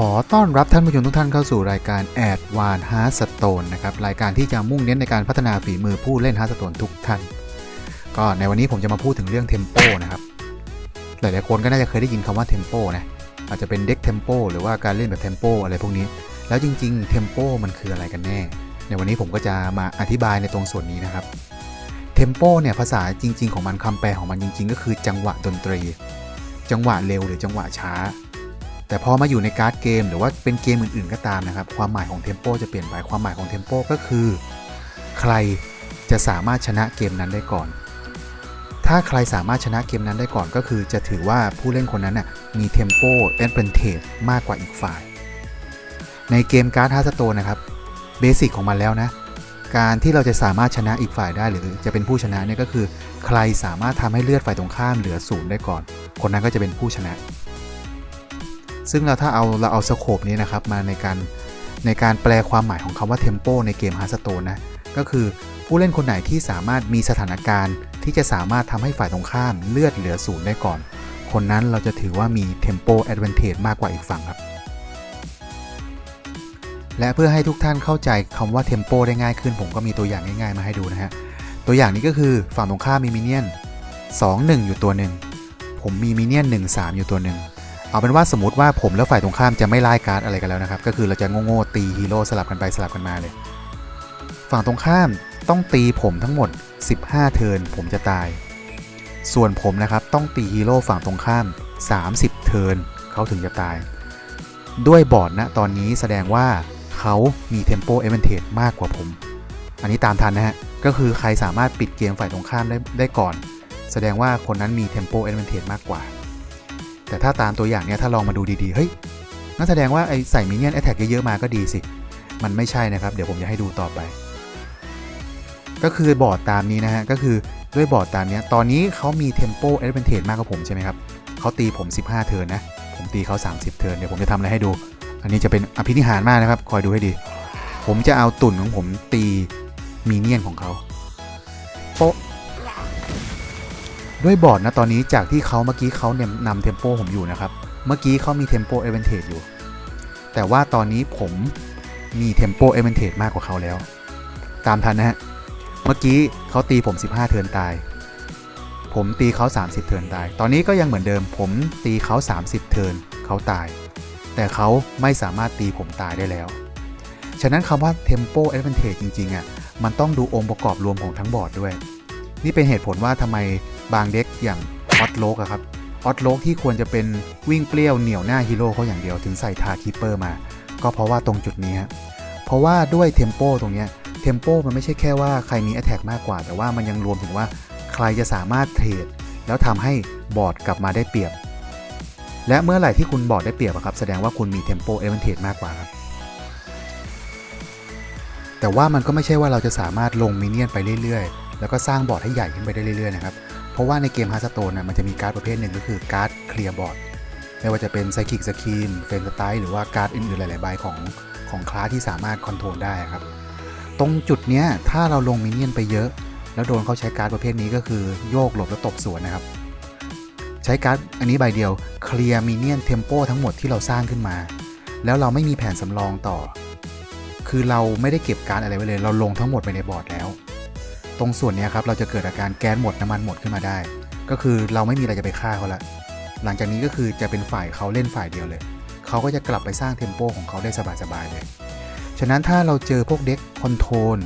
ขอต้อนรับท่านผู้ชมทุกท่านเข้าสู่รายการ a d v a n c e Hearthstone นะครับรายการที่จะมุ่งเน้นในการพัฒนาฝีมือผู้เล่น Hearthstone ทุกท่าน ก็ในวันนี้ผมจะมาพูดถึงเรื่อง Tempo นะครับหลายๆคนก็น่าจะเคยได้ยินคำว่า Tempo นะอาจจะเป็นเด็ก Tempo หรือว่าการเล่นแบบ Tempo อะไรพวกนี้ แล้วจริงๆ Tempo มันคืออะไรกันแน่ ในวันนี้ผมก็จะมาอธิบายในตรงส่วนนี้นะครับ Tempo เนี่ยภาษาจริง ๆ ของมันคำแปลของมันจริง ๆ ก็คือจังหวะดนตรี จังหวะเร็วหรือจังหวะช้า แต่พอมาอยู่ในการ์ดเกม หรือว่าเป็นเกมอื่นๆก็ตามนะครับ ความหมายของเทมโปจะเปลี่ยนไปความหมายของเทมโปก็คือ ใครจะสามารถชนะเกมนั้นได้ก่อน ถ้าใครสามารถชนะเกมนั้นได้ก่อนก็คือ จะถือว่าผู้เล่นคนนั้นน่ะมีเทมโปแอนเ a นเทจมากกว่าอีกฝ่าย ในเกมการ์ดฮาร์สโตนนะครับเบสิกของมันแล้วนะการที่เราจะสามารถชนะอีกฝ่ายได้หรือจะเป็นผู้ชนะเนี่ยก็คือ ใครสามารถทำให้เลือดฝ่ายตรงข้ามเหลือศูนย์ได้ก่อน คนนั้นก็จะเป็นผู้ชนะ ซึ่งเราถ้าเอาเราเอาสโคปนี้นะครับมาในการในการแปลความหมายของคำว่าเทมโปในเกมฮาร์สโตนนะก็คือผู้เล่นคนไหนที่สามารถมีสถานการณ์ที่จะสามารถทำให้ฝ่ายตรงข้ามเลือดเหลือศูนย์ได้ก่อน คนนั้นเราจะถือว่ามีเทมโปแอด a n นเทจมากกว่าอีกฝั่งครับ และเพื่อให้ทุกท่านเข้าใจคำว่าเทมโปได้ง่ายขึ้น ผมก็มีตัวอย่างง่ายๆมาให้ดูนะฮะ ตัวอย่างนี้ก็คือฝั่งตรงข้ามมีมินเนี่ยน2 1 อยู่ตัวหนึ่ง ผมมีมินเนี่ยน1 3 อยู่ตัวหนึ่ง เอาเป็นว่าสมมติว่าผมและฝ่ายตรงข้ามจะไม่ไล่การ์ดอะไรกันแล้วนะครับ ก็คือเราจะโง่ๆตีฮีโร่สลับกันไปสลับกันมาเลย ฝั่งตรงข้ามต้องตีผมทั้งหมด 15 เทิร์นผมจะตาย ส่วนผมนะครับต้องตีฮีโร่ฝั่งตรงข้าม 30 เทิร์นเขาถึงจะตาย ด้วยบอร์ดนะตอนนี้แสดงว่าเขามีเทมโปเอเวนเทจมากกว่าผม อันนี้ตามทันนะฮะ ก็คือใครสามารถปิดเกมฝ่ายตรงข้ามได้ได้ก่อน แสดงว่าคนนั้นมีเทมโปเอเวนเทจมากกว่า แต่ถ้าตามตัวอย่างเนี้ยถ้าลองมาดูดีๆ เฮ้ยนั่นแสดงว่าไอ้ใส่มินเนี่ยนแอตแทกเยอะๆมาก็ดีสิ มันไม่ใช่นะครับ เดี๋ยวผมจะให้ดูต่อไป ก็คือบอร์ดตามนี้นะฮะ ก็คือด้วยบอร์ดตามนี้ ตอนนี้เขามีเทมโปเอเวนเทจมากกว่าผมใช่ไหมครับเขาตีผม 15 เทิร์นนะ ผมตีเขา 30 เทิร์น เดี๋ยวผมจะทำอะไรให้ดู อันนี้จะเป็นอภินิหารมากนะครับ คอยดูให้ดี ผมจะเอาตุ่นของผมตีมีเนียนของเขาโป๊ะ ด้วยบอร์ดนะตอนนี้จากที่เขาเมื่อกี้เขาเนี่ยนำเทมโปผมอยู่นะครับ เมื่อกี้เขามีเทมโปเอเวนเทจอยู่ แต่ว่าตอนนี้ผมมีเทมโปเอเวนเทจมากกว่าเขาแล้ว ตามทันนะฮะ เมื่อกี้เขาตีผม 15 เทิร์นตาย ผมตีเขา 30 เทิร์นตาย ตอนนี้ก็ยังเหมือนเดิม ผมตีเขา 30 เทิร์นเขาตาย แต่เขาไม่สามารถตีผมตายได้แล้ว ฉะนั้นคำว่า tempo advantage จริงๆอะ มันต้องดูองค์ประกอบรวมของทั้งบอร์ดด้วย นี่เป็นเหตุผลว่าทำไม บางเด็กอย่างออตโลกอะครับออตโลกที่ควรจะเป็นวิ่งเปรี้ยวเหนียวหน้าฮีโร่เขาอย่างเดียวถึงใส่ทาคีเปอร์มา ก็เพราะว่าตรงจุดนี้ฮะเพราะว่าด้วยเทมโปตรงเนี้ยเทมโปมันไม่ใช่แค่ว่าใครมี Attack มากกว่า แต่ว่ามันยังรวมถึงว่าใครจะสามารถเทรดแล้วทำให้บอร์ดกลับมาได้เปรียบ และเมื่อไหร่ที่คุณบอร์ดได้เปรียบครับแสดงว่าคุณมีเทมโปเอเวนเทจมากกว่าครับแต่ว่ามันก็ไม่ใช่ว่าเราจะสามารถลงมินเนี่ยนไปเรื่อยๆ แล้วก็สร้างบอร์ดให้ใหญ่ขึ้นไปได้เรื่อยๆนะครับ เพราะว่าในเกมฮาร์สโตนนะมันจะมีการ์ดประเภทหนึ่งก็คือการ์ดเคลียร์บอร์ดไม่ว่าจะเป็นไซคิกสกีนเฟนสไตล์หรือว่าการ์ดอื่นๆหลายๆใบของของคลาสที่สามารถคอนโทรลได้ครับ ตรงจุดเนี้ยถ้าเราลงมินเนี่ยนไปเยอะ แล้วโดนเขาใช้การ์ดประเภทนี้ก็คือโยกหลบแล้วตบสวนนะครับ ใช้การ์ดอันนี้ใบเดียวเคลียร์มินเนี่ยนเทมโปทั้งหมดที่เราสร้างขึ้นมา แล้วเราไม่มีแผนสำรองต่อ คือเราไม่ได้เก็บการ์ดอะไรไว้เลย เราลงทั้งหมดไปในบอร์ดแล้ว ตรงส่วนนี้ครับเราจะเกิดอาการแก๊สหมดน้ำมันหมดขึ้นมาได้ ก็คือเราไม่มีอะไรจะไปฆ่าเขาละหลังจากนี้ก็คือจะเป็นฝ่ายเขาเล่นฝ่ายเดียวเลย เขาก็จะกลับไปสร้างเทมโปของเขาได้สบายๆเลย ฉะนั้นถ้าเราเจอพวกเด็กคอนโทรล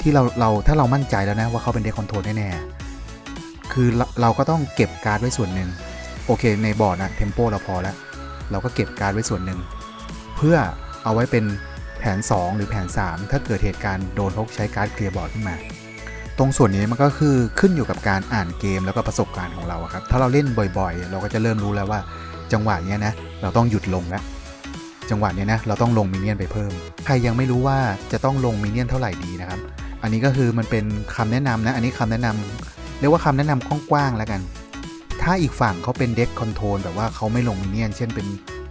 ที่เราเราถ้าเรามั่นใจแล้วนะว่าเขาเป็นเด็กคอนโทรลแน่ๆคือเราเราก็ต้องเก็บการ์ดไว้ส่วนหนึ่งโอเคในบอร์ดนะเทมโปเราพอแล้วเราก็เก็บการ์ดไว้ส่วนหนึ่งเพื่อเอาไว้เป็นแผน 2 หรือแผน 3 ถ้าเกิดเหตุการณ์โดนพกใช้การ์ดเคลียร์บอร์ดขึ้นมา ตรงส่วนนี้มันก็คือขึ้นอยู่กับการอ่านเกมแล้วก็ประสบการณ์ของเราครับ ถ้าเราเล่นบ่อยๆ เราก็จะเริ่มรู้แล้วว่า จังหวะนี้นะ เราต้องหยุดลงแล้ว จังหวะนี้นะ เราต้องลงมินเนี่ยนไปเพิ่ม ใครยังไม่รู้ว่าจะต้องลงมินเนี่ยนเท่าไหร่ดีนะครับ อันนี้ก็คือมันเป็นคำแนะนำนะ อันนี้คำแนะนำเรียกว่าคำแนะนำกว้างๆแล้วกัน ถ้าอีกฝั่งเขาเป็นเด็กคอนโทรลแบบว่าเขาไม่ลงมินเนี่ยน เช่นเป็น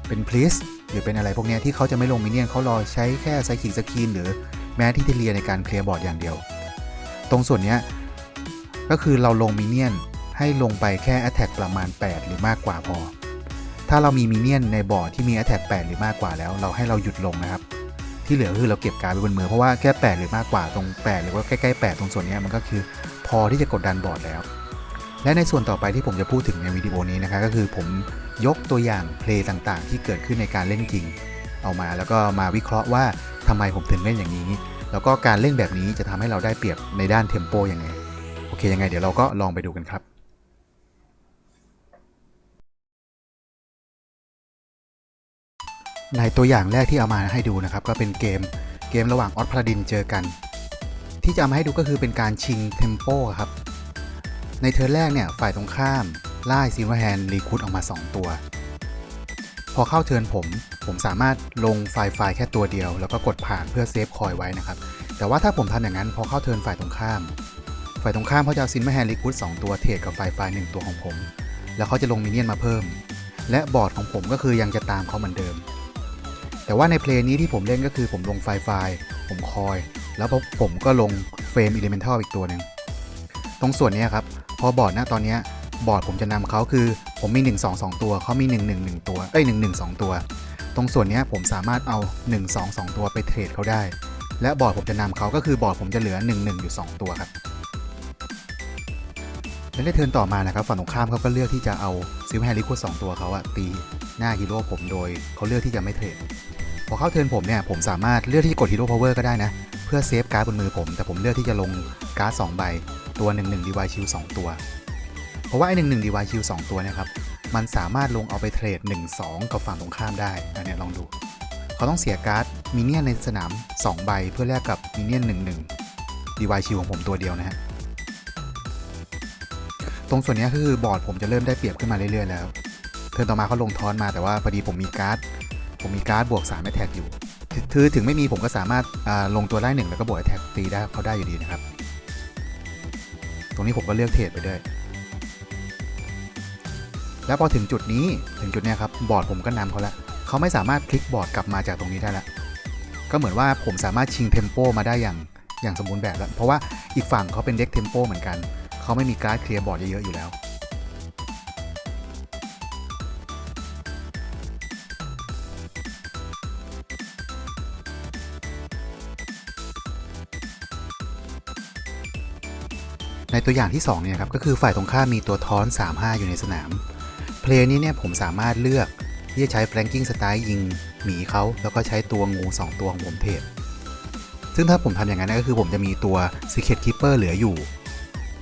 เป็นพลีสหรือเป็นอะไรพวกนี้ที่เขาจะไม่ลงมินเนี่ยนเขารอใช้แค่ไซคิกสกีนหรือแม้ที่เทเลียในการเคลียร์บอร์ดอย่างเดียว ตรงส่วนนี้ก็คือเราลงมินเนี่ยนให้ลงไปแค่ Attack ประมาณ 8 หรือมากกว่าพอ ถ้าเรามีมินเนี่ยนในบอร์ดที่มี Attack 8 หรือมากกว่าแล้ว เราให้เราหยุดลงนะครับ ที่เหลือคือเราเก็บการไว้บนมือเพราะว่าแค่ 8 หรือมากกว่าตรง 8 หรือว่าใกล้ๆ 8 ตรงส่วนนี้มันก็คือพอที่จะกดดันบอร์ดแล้ว และในส่วนต่อไปที่ผมจะพูดถึงในวิดีโอนี้นะครับก็คือผมยกตัวอย่างเพลงต่างๆ ที่เกิดขึ้นในการเล่นจริง เอามาแล้วก็มาวิเคราะห์ว่าทำไมผมถึงเล่นอย่างนี้ แล้วก็การเล่นแบบนี้จะทำให้เราได้เปรียบในด้านเทมโปยังไง โอเคยังไงเดี๋ยวเราก็ลองไปดูกันครับในตัวอย่างแรกที่เอามาให้ดูนะครับ ก็เป็นเกมเกมระหว่างออสพลาดินเจอกัน ที่จะเอามาให้ดูก็คือเป็นการชิงเทมโปครับ ในเทิร์นแรกเนี่ยฝ่ายตรงข้ามไล่ซิลเวอร์แฮนด์รีคูดออกมา 2 ตัว พอเข้าเทิร์นผม ผมสามารถลงไฟล์ไฟล์แค่ตัวเดียว แล้วก็กดผ่านเพื่อเซฟคอยไว้นะครับ แต่ว่าถ้าผมทำอย่างนั้นพอเข้าเทิร์นฝ่ายตรงข้าม ฝ่ายตรงข้ามเขาจะเอาซินเวอร์แฮนด์รีคูด2ตัวเทรดกับไฟล์ไฟล์หนึ่งตัวของผม แล้วเขาจะลงมินเนี่ยนมาเพิ่ม และบอร์ดของผมก็คือยังจะตามเขาเหมือนเดิม แต่ว่าในเพลงนี้ที่ผมเล่นก็คือผมลงไฟล์ไฟล์ ผมคอย แล้วผมก็ลงเฟรมอิเลเมนทัลอีกตัวหนึ่งตรงส่วนนี้ครับพอบอร์ดน้าตอนนี้ บอร์ดผมจะนำเขาคือผมมี 1 2 2 ตัวเขามี 1 1 1 ตัว เอ้ย 1 1 2 ตัว ตรงส่วนนี้ผมสามารถเอา 1 2 2 ตัวไปเทรดเขาได้ และบอร์ดผมจะนำเขาก็คือบอร์ดผมจะเหลือ 1 1 อยู่ 2 ตัวครับและในเทิร์นต่อมานะครับฝั่งตรงข้ามเขาก็เลือกที่จะเอาซิลแฮร์ริคูดสองตัวเขาอะตีหน้าฮีโร่ผมโดยเขาเลือกที่จะไม่เทรดพอเข้าเทิร์นผมเนี่ยผมสามารถเลือกที่กดฮีโร่พาวเวอร์ก็ได้นะ เพื่อเซฟการ์ดบนมือผม แต่ผมเลือกที่จะลงการ์ด2ใบตัว 1 1 d y Shield 2ตัว ราะว่าไอ้1 1 d y Shield 2ตัวเนะครับ มันสามารถลงเอาไปเทรด1 2กับฝั่งตรงข้ามได้อันเนี้ยลองดู เขาต้องเสียการ์ดมินเนี่ยนในสนาม 2 ใบเพื่อแลกกับมินเนี่ยน1 1 d y Shield ของผมตัวเดียวนะฮะตรงส่วนนี้ก็คือบอร์ดผมจะเริ่มได้เปรียบขึ้นมาเรื่อยๆแล้ว เทิร์นต่อมาเขาลงทอนมาแต่ว่าพอดีผมมีการ์ด ผมมีการ์ดบวก3 a t t a c k อยู่คือถึงไม่มีผมก็สามารถลงตัวได้หนึ่งแล้วก็บวก attack ตีได้เขาได้อยู่ดีนะครับ ตรงนี้ผมก็เลือกเทรดไปด้วย แล้วพอถึงจุดนี้ถึงจุดนี้ครับบอร์ดผมก็นำเขาแล้วเขาไม่สามารถพลิกบอร์ดกลับมาจากตรงนี้ได้แล้วก็เหมือนว่าผมสามารถชิงเทมโปมาได้อย่างอย่างสมบูรณ์แบบแล้ว เพราะว่าอีกฝั่งเขาเป็นเด็กเทมโปเหมือนกัน เขาไม่มีการ์ดเคลียร์บอร์ดเยอะๆอยู่แล้ว ในตัวอย่างที่2เนี่ยครับก็คือฝ่ายตรงข้ามมีตัวท้อน 3-5 อยู่ในสนาม เพลย์นี้เนี่ยผมสามารถเลือกที่จะใช้ flanking style ยิงหมีเขาแล้วก็ใช้ตัวงู 2 ตัวของผมเทรดซึ่งถ้าผมทำอย่างนั้นก็คือผมจะมีตัว Secret Keeper เหลืออยู่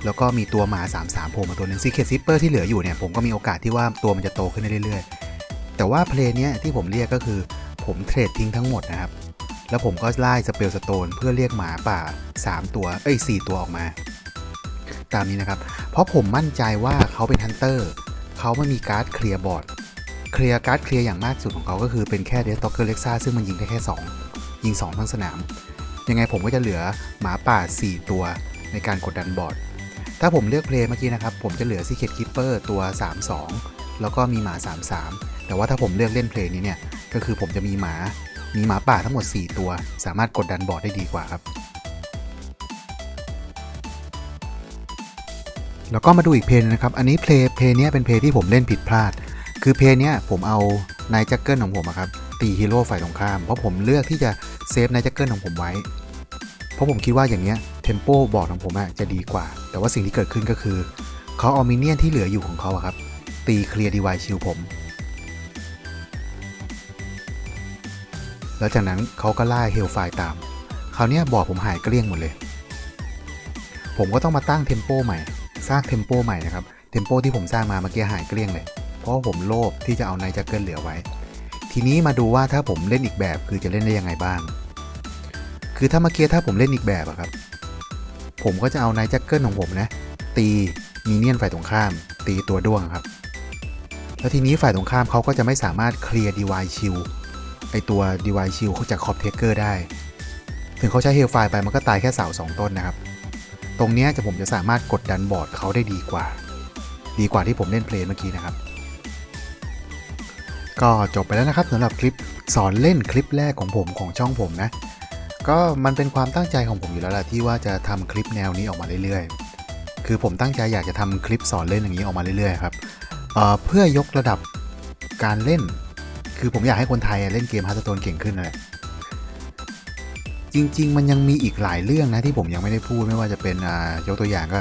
แล้วก็มีตัวหมา 3-3โผล่มาตัวหนึ่ง Secret Keeper ที่เหลืออยู่เนี่ยผมก็มีโอกาสที่ว่าตัวมันจะโตขึ้นได้เรื่อยๆ แต่ว่าเพลย์เนี้ที่ผมเรียกก็คือผมเทรดทิ้งทั้งหมดนะครับ แล้วผมก็ไล่สเปลสโตนเพื่อเรียกหมาป่า 3 ตัวเอ้ย4ตัวออกมา ตามนี้นะครับ เพราะผมมั่นใจว่าเขาเป็นฮันเตอร์ เขาไม่มีการ์ดเคลียร์บอร์ดเคลียร์การ์ดเคลียร์อย่างมากสุดของเขาก็คือเป็นแค่เดสต็อกเกอร์เล็กซ่าซึ่งมันยิงได้แค่ 2 ยิง 2 ทั้งสนาม ยังไงผมก็จะเหลือหมาป่า 4 ตัวในการกดดันบอร์ด ถ้าผมเลือกเพลย์เมื่อกี้นะครับ ผมจะเหลือซีเค t คิปเปอร์ตัว 3-2 แล้วก็มีหมา 3-3 แต่ว่าถ้าผมเลือกเล่นเพลย์นี้เนี่ยก็คือผมจะมีหมามีหมาป่าทั้งหมด 4 ตัว สามารถกดดันบอร์ดได้ดีกว่าครับ แล้วก็มาดูอีกเพลงนะครับ อันนี้เพลงเพลงนี้เป็นเพลงที่ผมเล่นผิดพลาด คือเพลงนี้ผมเอานายแจ็คเกิลของผมครับตีฮีโร่ฝ่ายตรงข้าม เพราะผมเลือกที่จะเซฟนายแจ็คเกิลของผมไว้ เพราะผมคิดว่าอย่างเนี้ยเทมโปบอร์ดของผมอะจะดีกว่า แต่ว่าสิ่งที่เกิดขึ้นก็คือเขาเอามินเนี่ยนที่เหลืออยู่ของเขาครับตีเคลียร์ดีวายชิลผม แล้วจากนั้นเขาก็ล่าเฮลไฟตามคราวเนี้ยบอร์ดผมหายเกลี้ยงหมดเลย ผมก็ต้องมาตั้งเทมโปใหม่ สร้างเทมโปใหม่นะครับ เทมโปที่ผมสร้างมาเมื่อกี้หายเกลี้ยงเลย เพราะผมโลภที่จะเอานายจักเกิลเหลือไว้ ทีนี้มาดูว่าถ้าผมเล่นอีกแบบคือจะเล่นได้ยังไงบ้าง คือถ้าเมื่อกี้ถ้าผมเล่นอีกแบบอะครับ ผมก็จะเอานายจักเกิลของผมนะ ตีมีเนียนฝ่ายตรงข้าม ตีตัวด้วงครับ แล้วทีนี้ฝ่ายตรงข้ามเขาก็จะไม่สามารถเคลียร์ดีวายชิลไอตัวดีวายชิลเขาจากคอปเทเกอร์ได้ ถึงเขาใช้เฮลไฟไปมันก็ตายแค่เสาสองต้นนะครับ ตรงนี้จะผมจะสามารถกดดันบอร์ดเขาได้ดีกว่า ดีกว่าที่ผมเล่นเพลย์เมื่อกี้นะครับ ก็จบไปแล้วนะครับสำหรับคลิปสอนเล่นคลิปแรกของผมของช่องผมนะ ก็มันเป็นความตั้งใจของผมอยู่แล้วแหละที่ว่าจะทำคลิปแนวนี้ออกมาเรื่อยๆ คือผมตั้งใจอยากจะทำคลิปสอนเล่นอย่างนี้ออกมาเรื่อยๆครับเเพื่อยกระดับการเล่น คือผมอยากให้คนไทยเล่นเกม Hearthstone เก่งขึ้นนั่นแหละ จริง ๆ มันยังมีอีกหลายเรื่องนะที่ผมยังไม่ได้พูดไม่ว่าจะเป็นอ่ายกตัวอย่างก็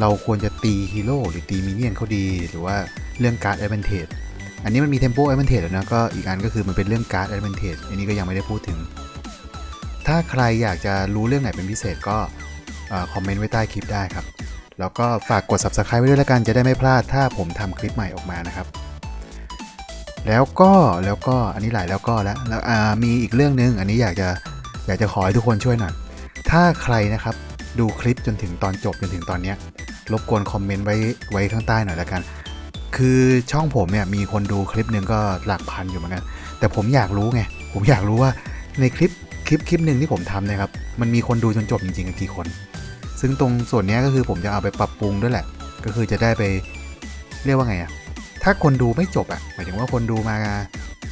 เราควรจะตีฮีโร่หรือตีมินเนี่ยนเขาดี หรือว่าเรื่องการ์ดแอดเวนเทจอันนี้มันมีเทมโปแอดเวนเทจแล้วนะก็อีกอันก็คือมันเป็นเรื่องการ์ดแอดเวนเทจอันนี้ก็ยังไม่ได้พูดถึง ถ้าใครอยากจะรู้เรื่องไหนเป็นพิเศษก็คอมเมนต์ไว้ใต้คลิปได้ครับ แล้วก็ฝากกด subscribe ไว้ด้วยละกันจะได้ไม่พลาดถ้าผมทำคลิปใหม่ออกมานะครับ แล้วก็แล้วก็อันนี้หลายแล้วก็แล้วแล้วอ่ามีอีกเรื่องหนึง อันนี้อยากจะ อยากจะขอให้ทุกคนช่วยหน่อย ถ้าใครนะครับดูคลิปจนถึงตอนจบจนถึงตอนเนี้ยรบกวนคอมเมนต์ไว้ไว้ข้างใต้หน่อยละกัน คือช่องผมเนี่ยมีคนดูคลิปหนึ่งก็หลักพันอยู่เหมือนกัน แต่ผมอยากรู้ไง ผมอยากรู้ว่าในคลิปคลิปคลิปหนึ่งที่ผมทำเนะครับ มันมีคนดูจนจบจริงๆกี่คน ซึ่งตรงส่วนนี้ก็คือผมจะเอาไปปรับปรุงด้วยแหละ ก็คือจะได้ไปเรียกว่าไงอะถ้าคนดูไม่จบอะหมายถึงว่าคนดูมา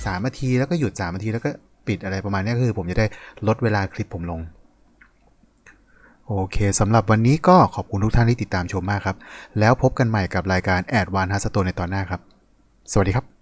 สามนาทีแล้วก็หยุดสามนาทีแล้วก็ ปิดอะไรประมาณนี้คือ ผมจะได้ลดเวลาคลิปผมลง โอเคสำหรับวันนี้ก็ขอบคุณทุกท่านที่ติดตามชมมากครับ แล้วพบกันใหม่กับรายการแอดวานฮัสโตในตอนหน้าครับ สวัสดีครับ